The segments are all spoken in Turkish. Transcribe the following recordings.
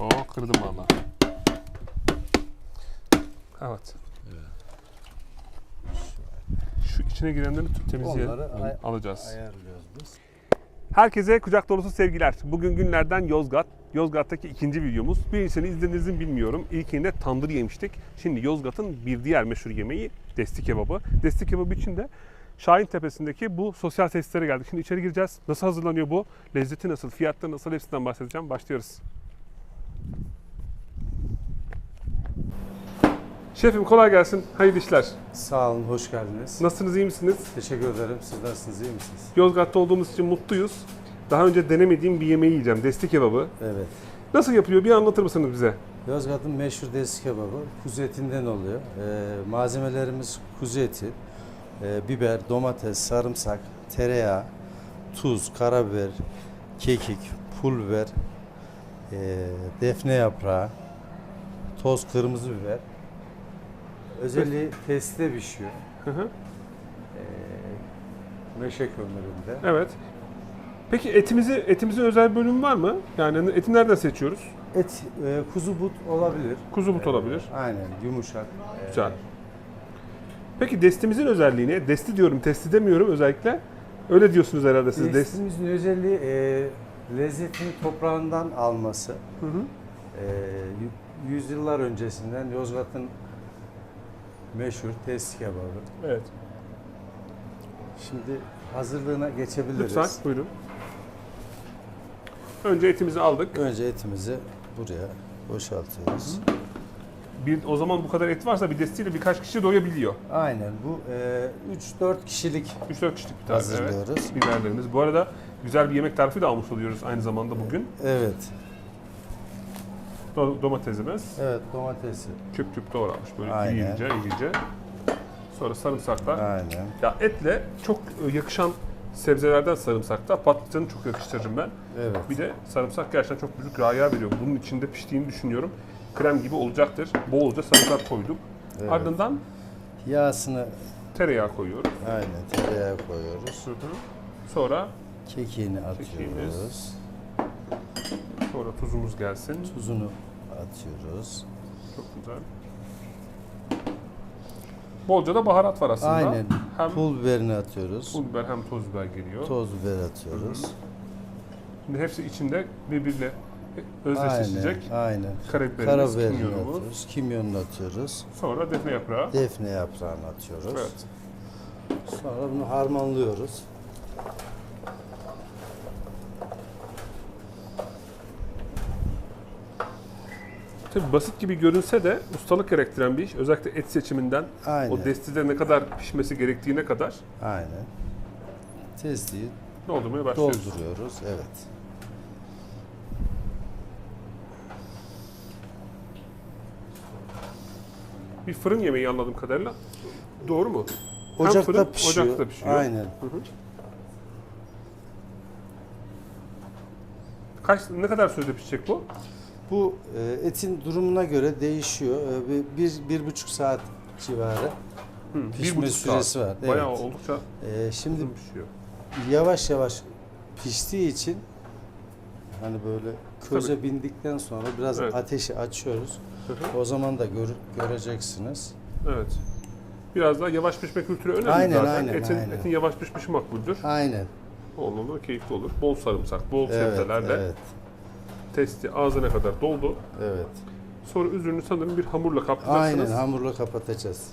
Oo kırdım valla. Evet. Şu içine girenleri temizleyelim. Onları ay- alacağız. Ayarlıyoruz biz. Herkese kucak dolusu sevgiler. Bugün günlerden Yozgat. Yozgat'taki ikinci videomuz. Birincisini izlediniz mi bilmiyorum. İlkinde tandır yemiştik. Şimdi Yozgat'ın bir diğer meşhur yemeği desti kebabı. Desti kebabı için de Şahin Tepesi'ndeki bu sosyal tesislere geldik. Şimdi içeri gireceğiz. Nasıl hazırlanıyor bu? Lezzeti nasıl? Fiyatları nasıl? Hepsinden bahsedeceğim. Başlıyoruz. Şefim kolay gelsin. Hayırlı işler. Sağ olun, hoş geldiniz. Nasılsınız? iyi misiniz? Teşekkür ederim. Siz nasılsınız, iyi misiniz? Yozgat'ta olduğumuz için mutluyuz. Daha önce denemediğim bir yemeği yiyeceğim. Desti kebabı. Evet. Nasıl yapılıyor? Bir anlatır mısınız bize? Yozgat'ın meşhur desi kebabı kuzu etinden oluyor. Ee, malzemelerimiz kuzu eti, e, biber, domates, sarımsak, tereyağı, tuz, karabiber, kekik, pul biber, e, defne yaprağı, toz kırmızı biber. Özelliği teste pişiyor. Hı hı. Ee, meşe kömüründe. Evet. Peki etimizi etimizin özel bölümü var mı? Yani eti nereden seçiyoruz? Et, e, kuzu but olabilir. Kuzu but olabilir. Aynen, yumuşak. Ee, Güzel. Peki destimizin özelliği ne? Desti diyorum, testi demiyorum özellikle. Öyle diyorsunuz herhalde siz. Dest. Destimizin özelliği e, lezzetini toprağından alması. Hı hı. E, yüzyıllar öncesinden Yozgat'ın meşhur testi kebabı. Evet. Şimdi hazırlığına geçebiliriz. Lütfen buyurun. Önce etimizi aldık. Önce etimizi buraya boşaltıyoruz. Bir o zaman bu kadar et varsa bir destiyle birkaç kişi doyabiliyor. Aynen bu e, 3-4 kişilik 3-4 kişilik bir tarif. hazırlıyoruz. Evet. Biberlerimiz. Bu arada güzel bir yemek tarifi de almış oluyoruz aynı zamanda bugün. Evet. Do- domatesimiz. Evet domatesi. Küp küp doğranmış böyle Aynen. iyice iyice. Sonra sarımsaklar. Aynen. Ya etle çok e, yakışan sebzelerden sarımsakta patlıcanı çok yakıştırırım ben. Evet. Bir de sarımsak gerçekten çok büyük raya veriyor. Bunun içinde piştiğini düşünüyorum. Krem gibi olacaktır. Bolca sarımsak koyduk. Evet. Ardından Yağsını tereyağı koyuyoruz. aynen tereyağı koyuyoruz. Hı hı. Sonra Kekiğini Kekiğimiz. atıyoruz. sonra tuzumuz gelsin. Tuzunu atıyoruz. Çok güzel. Bolca da baharat var aslında. Aynen. Hem Pul biberini atıyoruz. pul biber hem toz biber geliyor. Toz biber atıyoruz. Şimdi hepsi içinde birbiriyle özdeşleşecek. Aynen. Aynen. Karabiberimiz, Karabiberini kimyonumuz. atıyoruz. Kimyonunu atıyoruz. Sonra defne yaprağı. Defne yaprağını atıyoruz. Evet. Sonra bunu harmanlıyoruz. Tabii basit gibi görünse de ustalık gerektiren bir iş. Özellikle et seçiminden Aynen. o destide ne kadar pişmesi gerektiğine kadar Aynen. Testiyi doldurmaya başlıyoruz. dolduruyoruz. Evet. Bir fırın yemeği anladığım kadarıyla. Doğru mu? Hem Ocakta fırın, pişiyor. Ocakta pişiyor. Aynen. Hı hı. Kaç, ne kadar sürede pişecek bu? Bu e, etin durumuna göre değişiyor. E, bir, bir, bir buçuk saat civarı. Hı, Pişme süresi var, Bayağı evet. oldukça E, şimdi pişiyor. yavaş yavaş piştiği için hani böyle köze bindikten sonra biraz Evet. ateşi açıyoruz. Hı hı. O zaman da gör- göreceksiniz. Evet. Biraz daha yavaş pişme kültürü önemli Aynen, zaten. aynen, etin, aynen. etin yavaş pişmişi makbuldür. Aynen. Onunla keyifli olur. Bol sarımsak, bol Evet, sebzelerle evet, testi ağzına kadar doldu. evet. Sonra üzerini sanırım bir hamurla kaplayacaksınız. Aynen hamurla kapatacağız.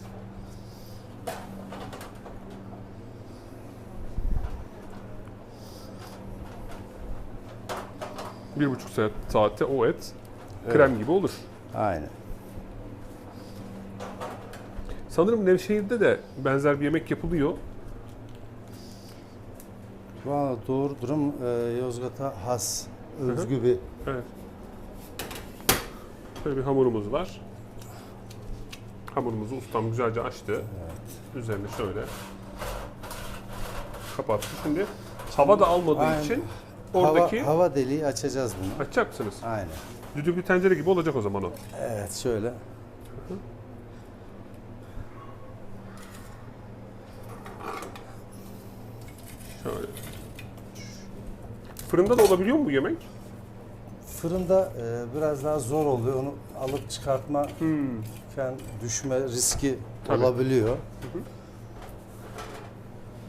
Bir buçuk saat, saatte o et krem gibi olur. Aynen. Sanırım Nevşehir'de de benzer bir yemek yapılıyor. Valla doğru durum e, Yozgat'a has, hı. özgü bir Evet. Şöyle bir hamurumuz var. Hamurumuzu ustam güzelce açtı. Üzerine şöyle kapattı. Şimdi hava da almadığı Aynen. için oradaki hava, hava deliği açacağız bunu. açacak mısınız? Aynen. Düdüklü tencere gibi olacak o zaman o. Evet şöyle. Şöyle. Fırında da olabiliyor mu bu yemek? Fırında e, biraz daha zor oluyor. Onu alıp çıkartma Hmm. falan düşme riski Tabii. olabiliyor.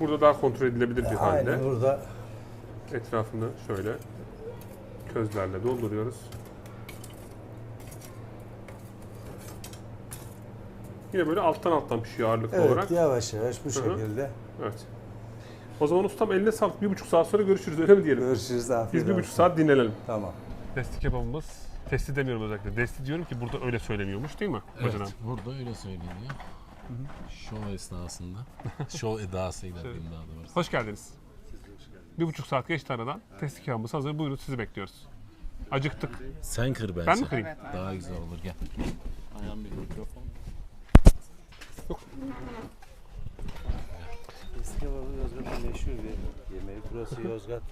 Burada daha kontrol edilebilir bir halde. Aynen burada Etrafını şöyle közlerle dolduruyoruz. Yine böyle alttan alttan pişiyor ağırlıklı evet olarak. yavaş yavaş bu hı. şekilde Evet. O zaman ustam eline sağlık. Bir buçuk saat sonra görüşürüz öyle mi diyelim? görüşürüz. Biz Afiyet bir olsun. buçuk saat dinlenelim. Tamam. Testi kebabımız. Testi demiyorum özellikle. Desti diyorum ki burada öyle söylemiyormuş değil mi? Evet, abi? burada öyle söyleniyor. Şov esnasında, şov edasıyla diyeyim daha doğrusu. Hoş geldiniz. Bir buçuk saat geçti aradan. Testi kebabımız hazır. Buyurun sizi bekliyoruz. Acıktık. Sen kır bence. Ben mi kırayım? Daha güzel olur gel. Ayağım bir mikrofon. Eski kebabı Yozgat'ın meşhur bir yemeği. Burası Yozgat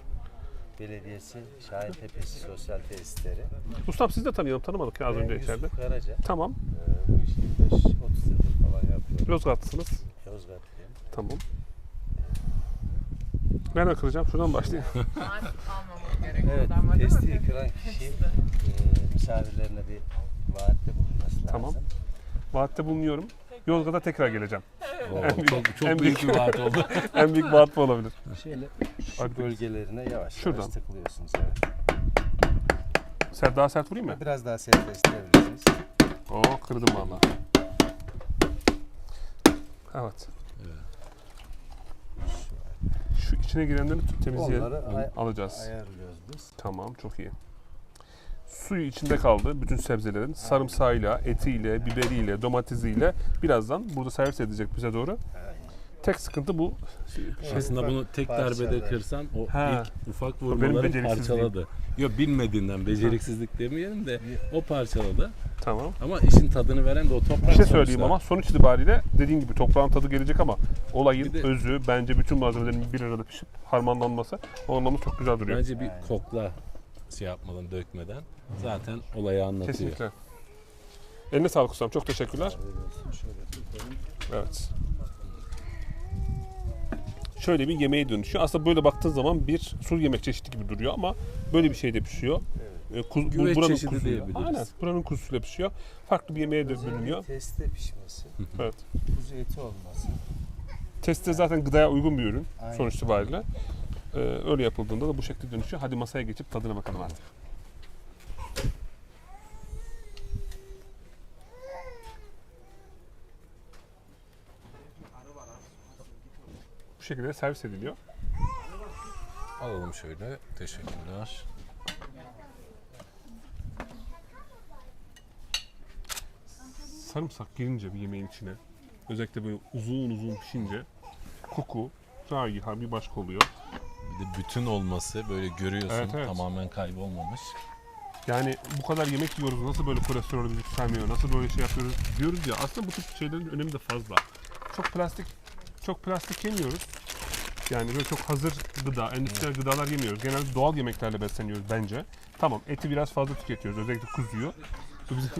Belediyesi Şahin Tepesi Sosyal Tesisleri. Ustam sizi de tanıyalım. Tanımadık ya az Ben önce Yusuf içeride. Karaca. Tamam. Ee, bu işi 25 30 yıldır falan yapıyorum. Yozgatlısınız. Yozgatlıyım. Tamam. Nereden kıracağım? Şuradan başlayayım. almamız gerekiyor. Evet, değil mi? testiyi kıran kişi e, misafirlerine bir vaatte bulunması lazım. Tamam. Vaatte bulunuyorum. Yozgat'a tekrar geleceğim. Oo, En büyük- çok en çok büyük büyük- bir vaat oldu. en büyük vaat bu olabilir. Şöyle Hadi. şu bölgelerine yavaş Şuradan. yavaş tıklıyorsunuz. Evet. Sert, daha sert vurayım mı? Biraz daha sert isteyebilirsiniz. Oo kırdım valla. Evet. Şu içine girenleri temizleyelim. Onları ay- Alacağız. ayarlıyoruz biz. Tamam çok iyi. Suyu içinde kaldı bütün sebzelerin. Sarımsağıyla, etiyle, biberiyle, domatesiyle birazdan burada servis edecek bize doğru. Tek sıkıntı bu. Şey, Aslında bunu tek darbede Parçalar. kırsan o Ha. ilk ufak vurmaları beceriksizliğim. parçaladı. Yok bilmediğinden beceriksizlik demeyelim de o parçaladı. tamam. Ama işin tadını veren de o toprak Bir şey söyleyeyim sonuçta. ama sonuç itibariyle dediğin gibi toprağın tadı gelecek ama olayın Bir de- özü bence bütün malzemelerin bir arada pişip harmanlanması o anlamda çok güzel duruyor. Bence bir kokla şey yapmadan dökmeden zaten olayı anlatıyor. Kesinlikle. Eline sağlık ustam. Çok teşekkürler. Evet. Şöyle bir yemeğe dönüşüyor. Aslında böyle baktığın zaman bir sur yemek çeşidi gibi duruyor ama böyle bir şeyde pişiyor. Ee, kuz- bu- Güveç buranın çeşidi kuzuyla. diyebiliriz. Aynen. Buranın kuzusuyla pişiyor. Farklı bir yemeğe de Özellikle bölünüyor. Teste pişmesi, Evet. kuzu eti olması. Testi zaten gıdaya uygun bir ürün Aynen. sonuç itibariyle. Ee, öyle yapıldığında da bu şekilde dönüşüyor. Hadi masaya geçip tadına bakalım artık. Şekilde servis ediliyor. Alalım şöyle. Teşekkürler. Sarımsak girince bir yemeğin içine, özellikle böyle uzun uzun pişince koku, raiha bir başka oluyor. Bir de bütün olması böyle görüyorsun Evet, evet. tamamen kaybolmamış. Yani bu kadar yemek yiyoruz, nasıl böyle kolesterolümüz yükselmiyor, nasıl böyle şey yapıyoruz diyoruz ya aslında bu tip şeylerin önemi de fazla. Çok plastik, çok plastik yemiyoruz. Yani böyle çok hazır gıda, endüstriyel gıdalar yemiyoruz. Genelde doğal yemeklerle besleniyoruz bence. Tamam eti biraz fazla tüketiyoruz, özellikle kuzuyu. Bu bizim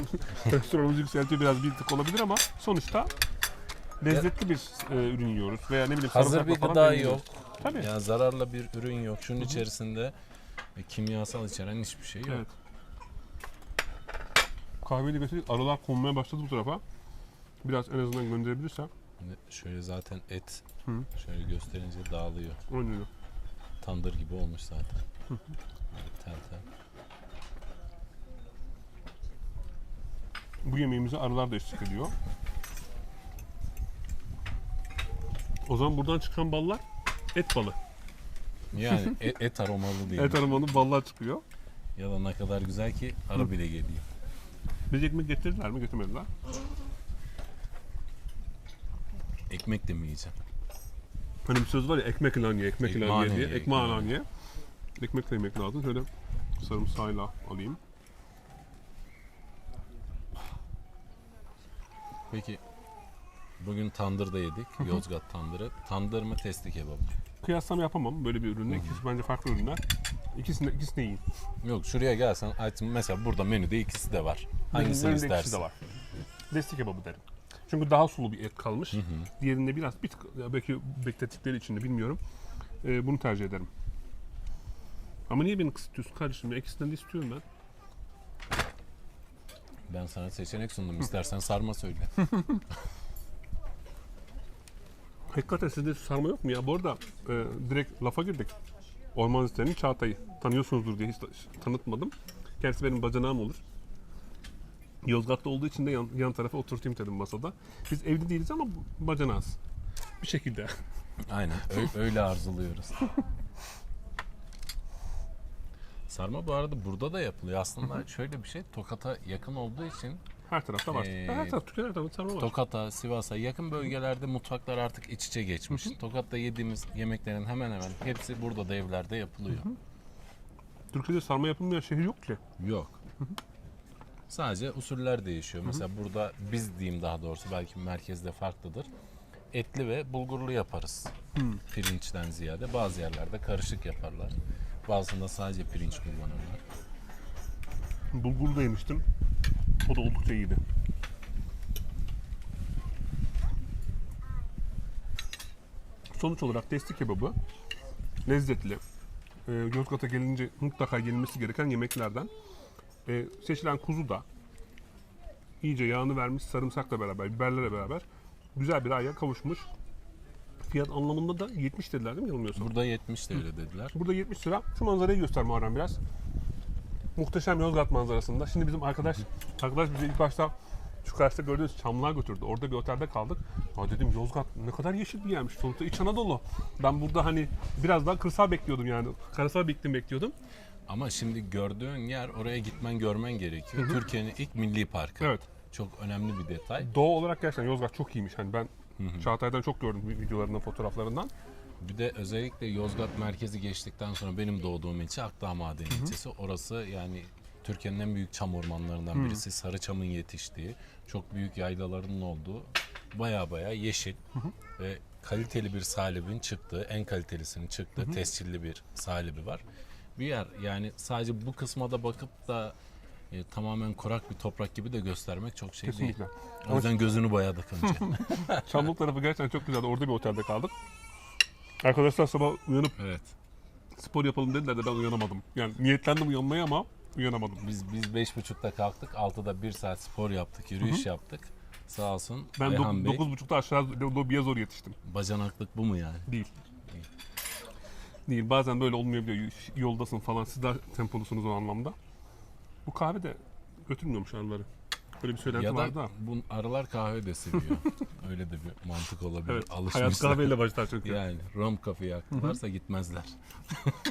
kolesterolümüzü yükseltiyor biraz bir tık olabilir ama sonuçta lezzetli bir e, ürün yiyoruz. Veya ne bileyim Hazır sarımsakla bir falan gıda beğeniyoruz. yok. Tabii. Yani zararla bir ürün yok. Şunun içerisinde e, kimyasal içeren hiçbir şey yok. Evet. Kahveyi de götürdük. Arılar konmaya başladı bu tarafa. Biraz en azından gönderebilirsem. Şimdi Şöyle zaten et Hı. şöyle gösterince dağılıyor. Oynuyor. Tandır gibi olmuş zaten. Böyle tel tel. Bu yemeğimize arılar da eşlik ediyor. O zaman buradan çıkan ballar et balı. Yani et, et aromalı değil. Et aromalı ballar çıkıyor. Ya da ne kadar güzel ki arı bile geliyor. Biz ekmek getirdiler mi? Getirmediler. Ekmek de mi yiyeceğim? Hani bir söz var ya ekmek lan ye, ekmek lan ye diye. ye, Ekmeği lan ye. Ekmekle yemek lazım. Şöyle sarımsağıyla alayım. Peki bugün tandırda yedik. Yozgat tandırı. Tandır mı testi kebabı mı? Kıyaslama yapamam böyle bir ürünle. İkisi bence farklı ürünler. İkisini, ikisini de yiyin. Yok şuraya gelsen mesela burada menüde ikisi de var. Hangisini Benim de ikisi istersin? de var. Desti kebabı derim. Çünkü daha sulu bir et kalmış. Diğerinde biraz bir tık, belki beklettikleri için de bilmiyorum. Ee, bunu tercih ederim. Ama niye beni kısıtıyorsun kardeşim? Ya İkisinden de istiyorum ben. Ben sana seçenek sundum. İstersen sarma söyle. Hakikaten sizde sarma yok mu ya? Bu arada e, direkt lafa girdik. Orman Liste'nin Çağatay'ı. Tanıyorsunuzdur diye hiç ta- tanıtmadım. Kendisi benim bacanağım olur. Yozgat'ta olduğu için de yan, yan tarafa oturtayım dedim masada. Biz evli değiliz ama bacanağız. Bir şekilde. Aynen. ö- öyle arzuluyoruz. Sarma bu arada burada da yapılıyor. Aslında şöyle bir şey. Tokat'a yakın olduğu için Her tarafta var. Ee, her taraf, Türkiye'de her sarma var. Tokat'a, Sivas'a yakın bölgelerde mutfaklar artık iç içe geçmiş. Tokat'ta yediğimiz yemeklerin hemen hemen hepsi burada da evlerde yapılıyor. Türkiye'de sarma yapılmayan şehir yok ki. Yok. Sadece usuller değişiyor. Mesela burada biz diyeyim daha doğrusu belki merkezde farklıdır. Etli ve bulgurlu yaparız. Pirinçten ziyade. Bazı yerlerde karışık yaparlar. Bazısında sadece pirinç kullanırlar. Bulgurlu da yemiştim. O da oldukça iyiydi. Sonuç olarak testi kebabı lezzetli. Ee, Yozgat'a gelince mutlaka yenilmesi gereken yemeklerden. Ee, seçilen kuzu da iyice yağını vermiş sarımsakla beraber, biberlerle beraber güzel bir aya kavuşmuş. Fiyat anlamında da 70 dediler değil mi yanılmıyorsam? Burada 70 TL dediler. Burada 70 lira. Şu manzarayı göster Muharrem biraz. Muhteşem Yozgat manzarasında. Şimdi bizim arkadaş arkadaş bizi ilk başta şu karşıda gördüğünüz Çamlığa götürdü. Orada bir otelde kaldık. Ha dedim Yozgat ne kadar yeşil bir yermiş. Sonuçta İç Anadolu. Ben burada hani biraz daha kırsal bekliyordum yani. Karasal iklim bekliyordum. Ama şimdi gördüğün yer oraya gitmen görmen gerekiyor. Türkiye'nin ilk milli parkı. Evet. Çok önemli bir detay. Doğu olarak gerçekten Yozgat çok iyiymiş. Hani ben Çağatay'dan çok gördüm videolarından, fotoğraflarından. Bir de özellikle Yozgat merkezi geçtikten sonra benim doğduğum ilçe Akdağ Maden ilçesi. Orası yani Türkiye'nin en büyük çam ormanlarından birisi. Sarıçam'ın yetiştiği, çok büyük yaylaların olduğu baya baya yeşil ve kaliteli bir salibin çıktığı, en kalitelisinin çıktığı tescilli bir salibi var. Bir yer yani sadece bu kısma da bakıp da e, tamamen kurak bir toprak gibi de göstermek çok şey Kesinlikle. değil. O yüzden gözünü boyadık önce. Çamlık tarafı gerçekten çok güzeldi. Orada bir otelde kaldık. Arkadaşlar sabah uyanıp evet. spor yapalım dediler de ben uyanamadım. Yani niyetlendim uyanmaya ama uyanamadım. Biz biz beş buçukta kalktık. Altıda bir saat spor yaptık, yürüyüş yaptık. Sağ olsun Ben Ayhan Bey. 9.30'da aşağı lobiye zor yetiştim. Bacanaklık bu mu yani? Değil. Değil. Bazen böyle olmayabiliyor. Yoldasın falan. Siz daha tempolusunuz o anlamda. Bu kahve de götürmüyormuş arıları. Böyle bir söylenti Ya vardı da da. bu arılar kahve de seviyor. Öyle de bir mantık olabilir. Evet. Hayat Alışmışlar. kahveyle başlar çünkü. Yani rom kafeyi aktılarsa gitmezler.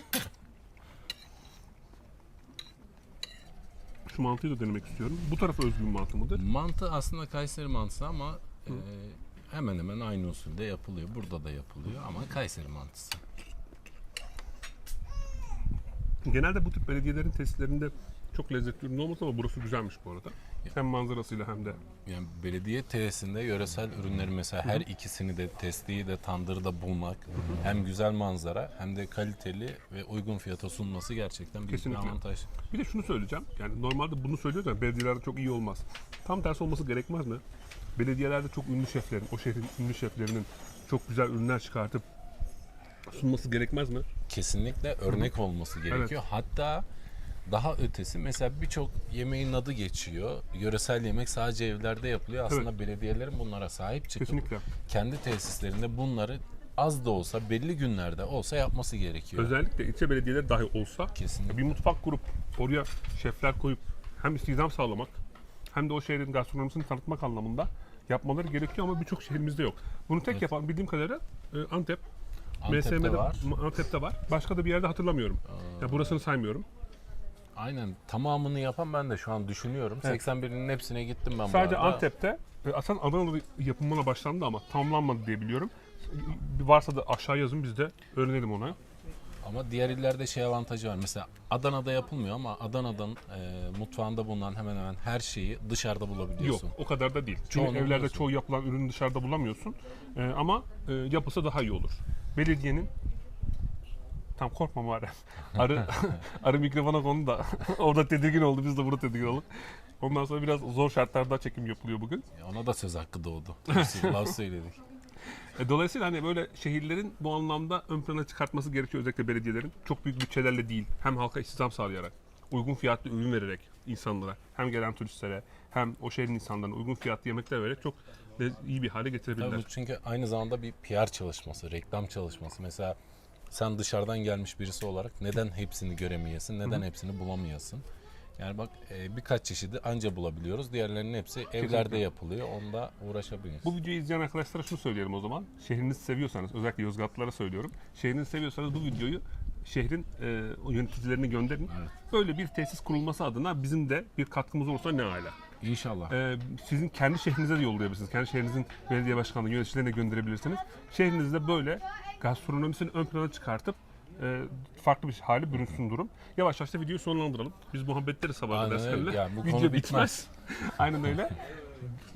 Şu mantıyı da denemek istiyorum. Bu tarafa özgü bir mantı mıdır? Mantı aslında Kayseri mantısı ama e, hemen hemen aynı usulde yapılıyor. Burada da yapılıyor ama Kayseri mantısı. Genelde bu tip belediyelerin tesislerinde çok lezzetli ürün olmaz ama burası güzelmiş bu arada. Hem manzarasıyla hem de. Yani belediye tesisinde yöresel ürünleri mesela her ikisini de testiyi de tandırda bulmak hem güzel manzara hem de kaliteli ve uygun fiyata sunması gerçekten büyük Kesinlikle. bir avantaj. Bir de şunu söyleyeceğim. Yani normalde bunu söylüyoruz ama belediyelerde çok iyi olmaz. Tam tersi olması gerekmez mi? Belediyelerde çok ünlü şeflerin, o şehrin ünlü şeflerinin çok güzel ürünler çıkartıp sunması gerekmez mi? Kesinlikle örnek olması gerekiyor. Hatta daha ötesi mesela birçok yemeğin adı geçiyor. Yöresel yemek sadece evlerde yapılıyor. Aslında belediyelerin bunlara sahip çıkıp Kesinlikle. kendi tesislerinde bunları az da olsa belli günlerde olsa yapması gerekiyor. Özellikle ilçe belediyeleri dahi olsa Kesinlikle. bir mutfak kurup oraya şefler koyup hem istihdam sağlamak hem de o şehrin gastronomisini tanıtmak anlamında yapmaları gerekiyor ama birçok şehrimizde yok. Bunu tek yapan bildiğim kadarıyla e, Antep, Antep'te MSM'de var. Antep'te var. Başka da bir yerde hatırlamıyorum. Ya burasını saymıyorum. Aynen tamamını yapan ben de şu an düşünüyorum. Evet. 81'inin hepsine gittim ben Sadece bu arada. Antep'te e, aslında Adana'da yapılmana başlandı ama tamamlanmadı diye biliyorum. Bir varsa da aşağı yazın biz de öğrenelim onu. Ama diğer illerde şey avantajı var. Mesela Adana'da yapılmıyor ama Adana'dan e, mutfağında bulunan hemen hemen her şeyi dışarıda Yok bulabiliyorsun. o kadar da değil. Çünkü Çoğunu evlerde buluyorsun. çoğu yapılan ürünü dışarıda bulamıyorsun. E, ama e, yapısı daha iyi olur. Belediyenin Tam korkma Muharrem. Arı, arı mikrofona konu da orada tedirgin oldu biz de burada tedirgin olduk. Ondan sonra biraz zor şartlarda çekim yapılıyor bugün. Ya Ona da söz hakkı doğdu. Laf söyledik. E, Dolayısıyla hani böyle şehirlerin bu anlamda ön plana çıkartması gerekiyor özellikle belediyelerin. Çok büyük bütçelerle değil. Hem halka istihdam sağlayarak, uygun fiyatlı ürün vererek insanlara hem gelen turistlere hem o şehrin insanlarına uygun fiyatlı yemekler vererek çok de- iyi bir hale getirebilirler. Tabii bu çünkü aynı zamanda bir PR çalışması, reklam çalışması. Mesela sen dışarıdan gelmiş birisi olarak neden hepsini göremeyesin, neden hepsini bulamayasın? Yani bak e, birkaç çeşidi anca bulabiliyoruz. Diğerlerinin hepsi evlerde yapılıyor. Onda uğraşabiliyoruz. Bu videoyu izleyen arkadaşlara şunu söyleyelim o zaman. Şehrinizi seviyorsanız, özellikle Yozgatlılara söylüyorum. Şehrinizi seviyorsanız bu videoyu şehrin e, o yöneticilerine gönderin. Evet. Böyle bir tesis kurulması adına bizim de bir katkımız olursa ne ala. İnşallah. Ee, sizin kendi şehrinize de yollayabilirsiniz. Kendi şehrinizin belediye başkanlığı yöneticilerine gönderebilirsiniz. Şehrinizde böyle gastronomisini ön plana çıkartıp e, farklı bir hale bürünsün durum. Yavaş yavaş da videoyu sonlandıralım. Biz muhabbetleri sabahda Aynen öyle. beslenle. Yani bu Video konu bitmez. Aynen öyle.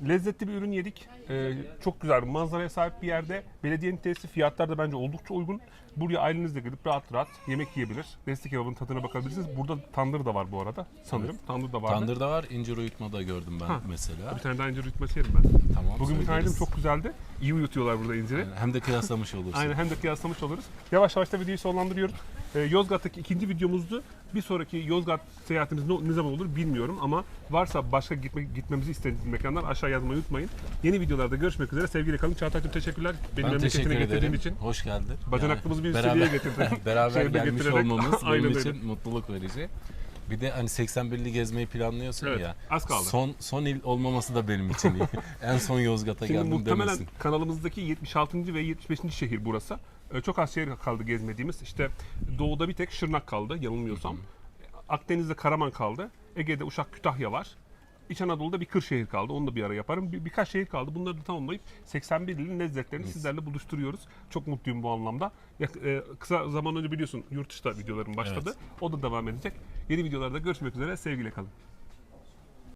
Lezzetli bir ürün yedik. Ee, çok güzel bir manzaraya sahip bir yerde. Belediyenin tesisi fiyatlar da bence oldukça uygun. Buraya ailenizle gelip rahat rahat yemek yiyebilir. Destek kebabının tadına bakabilirsiniz. Burada tandır da var bu arada sanırım. Tandır da var. Tandırda var, incir uyutma da gördüm ben Ha. mesela. Bir tane daha incir rütmesi yerim ben. Tamam. Bugün bir tane yedim çok güzeldi. İyi uyutuyorlar burada inciri. Yani Hem de kıyaslamış olursun. Aynen hem de kıyaslamış oluruz. Yavaş yavaş da videoyu sonlandırıyoruz. Ee, Yozgat'taki ikinci videomuzdu. Bir sonraki Yozgat seyahatimiz ne, ne zaman olur bilmiyorum ama varsa başka gitme, gitmemizi istediğiniz mekanlar aşağı yazmayı unutmayın. Yeni videolarda görüşmek üzere. Sevgiyle kalın. Çağatay'cığım teşekkürler. Beni Ben teşekkür memleketine getirdiğin ederim. için. Hoş geldin. Bacanaklımızı bir beraber- seviyeye getirdin. beraber gelmiş getirerek- olmamız benim öyle. için mutluluk verici. Bir de hani 81'li gezmeyi planlıyorsun Evet, ya. az kaldı. Son son il olmaması da benim için iyi. en son Yozgat'a Şimdi geldim muhtemelen demesin. kanalımızdaki 76. ve 75. şehir burası. Ee, Çok az şehir kaldı gezmediğimiz. İşte doğuda bir tek Şırnak kaldı yanılmıyorsam. Akdeniz'de Karaman kaldı. Ege'de Uşak Kütahya var. İç Anadolu'da bir Kırşehir kaldı. Onu da bir ara yaparım. Bir, birkaç şehir kaldı. Bunları da tamamlayıp 81 ilin lezzetlerini sizlerle buluşturuyoruz. Çok mutluyum bu anlamda. Yak- e, kısa zaman önce biliyorsun yurt dışında videolarım başladı. O da devam edecek. Yeni videolarda görüşmek üzere. Sevgiyle kalın.